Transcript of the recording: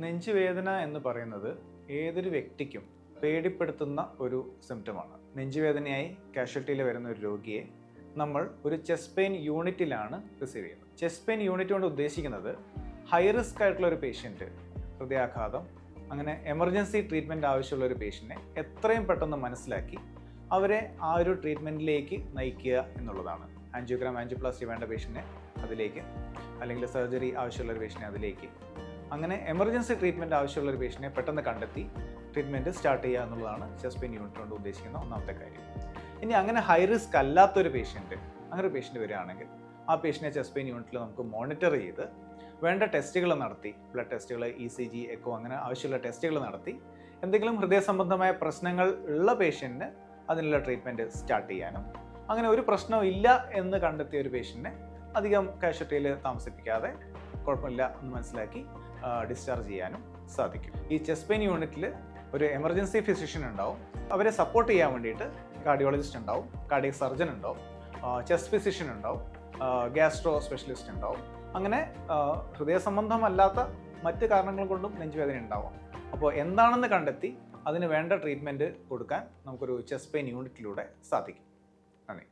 നെഞ്ചുവേദന എന്ന് പറയുന്നത് ഏതൊരു വ്യക്തിക്കും പേടിപ്പെടുത്തുന്ന ഒരു സിംറ്റമാണ് നെഞ്ചുവേദനയായി കാഷ്വൽറ്റിയിൽ വരുന്ന ഒരു രോഗിയെ നമ്മൾ ഒരു ചെസ്റ്റ് പെയിൻ യൂണിറ്റിലാണ് റിസീവ് ചെയ്യുന്നത്. ചെസ്റ്റ് പെയിൻ യൂണിറ്റ് കൊണ്ട് ഉദ്ദേശിക്കുന്നത് ഹൈ റിസ്ക് ആയിട്ടുള്ള ഒരു പേഷ്യന്റ് ഹൃദയാഘാതം അങ്ങനെ എമർജൻസി ട്രീറ്റ്മെന്റ് ആവശ്യമുള്ള ഒരു പേഷ്യന്റിനെ എത്രയും പെട്ടെന്ന് മനസ്സിലാക്കി അവരെ ആ ഒരു ട്രീറ്റ്മെന്റിലേക്ക് നയിക്കുക എന്നുള്ളതാണ്. ആൻജിയോഗ്രാം ആൻജിയോപ്ലാസ്റ്റി വേണ്ട പേഷ്യന്റിനെ അതിലേക്ക് അല്ലെങ്കിൽ സർജറി ആവശ്യമുള്ള ഒരു പേഷ്യന്റിനെ അതിലേക്ക് അങ്ങനെ എമർജൻസി ട്രീറ്റ്മെന്റ് ആവശ്യമുള്ള ഒരു പേഷ്യന്റിനെ പെട്ടെന്ന് കണ്ടെത്തി ട്രീറ്റ്മെന്റ് സ്റ്റാർട്ട് ചെയ്യുക എന്നുള്ളതാണ് ചെസ്റ്റ് പെയിൻ യൂണിറ്റ് കൊണ്ട് ഉദ്ദേശിക്കുന്ന ഒന്നാമത്തെ കാര്യം. ഇനി അങ്ങനെ ഹൈ റിസ്ക് അല്ലാത്തൊരു പേഷ്യന്റ് അങ്ങനെ ഒരു പേഷ്യന്റ് വരികയാണെങ്കിൽ ആ പേഷ്യനെ ചെസ്റ്റ് പെയിൻ യൂണിറ്റിൽ നമുക്ക് മോണിറ്റർ ചെയ്ത് വേണ്ട ടെസ്റ്റുകൾ നടത്തി ബ്ലഡ് ടെസ്റ്റുകൾ ഇ സി ജി എക്കോ അങ്ങനെ ആവശ്യമുള്ള ടെസ്റ്റുകൾ നടത്തി എന്തെങ്കിലും ഹൃദയ സംബന്ധമായ പ്രശ്നങ്ങൾ ഉള്ള പേഷ്യന്റിന് അതിനുള്ള ട്രീറ്റ്മെന്റ് സ്റ്റാർട്ട് ചെയ്യാനും അങ്ങനെ ഒരു പ്രശ്നവും ഇല്ല എന്ന് കണ്ടെത്തിയ ഒരു പേഷ്യന്റിനെ അധികം കാഷ്വലിറ്റിയിൽ താമസിപ്പിക്കാതെ കുഴപ്പമില്ല എന്ന് മനസ്സിലാക്കി ഡിസ്ചാർജ് ചെയ്യാനും സാധിക്കും. ഈ ചെസ്റ്റ് പെയിൻ യൂണിറ്റിൽ ഒരു എമർജൻസി ഫിസിഷ്യൻ ഉണ്ടാവും. അവരെ സപ്പോർട്ട് ചെയ്യാൻ വേണ്ടിയിട്ട് കാർഡിയോളജിസ്റ്റ് ഉണ്ടാവും കാർഡിയക് സർജൻ ഉണ്ടാവും ചെസ്റ്റ് ഫിസിഷ്യൻ ഉണ്ടാവും ഗ്യാസ്ട്രോ സ്പെഷ്യലിസ്റ്റ് ഉണ്ടാവും. അങ്ങനെ ഹൃദയ സംബന്ധമല്ലാത്ത മറ്റ് കാരണങ്ങൾ കൊണ്ടും നെഞ്ചുവേദന ഉണ്ടാവാം. അപ്പോൾ എന്താണെന്ന് കണ്ടെത്തി അതിന് വേണ്ട ട്രീറ്റ്മെന്റ് കൊടുക്കാൻ നമുക്കൊരു ചെസ്റ്റ് പെയിൻ യൂണിറ്റിലൂടെ സാധിക്കും. നന്ദി.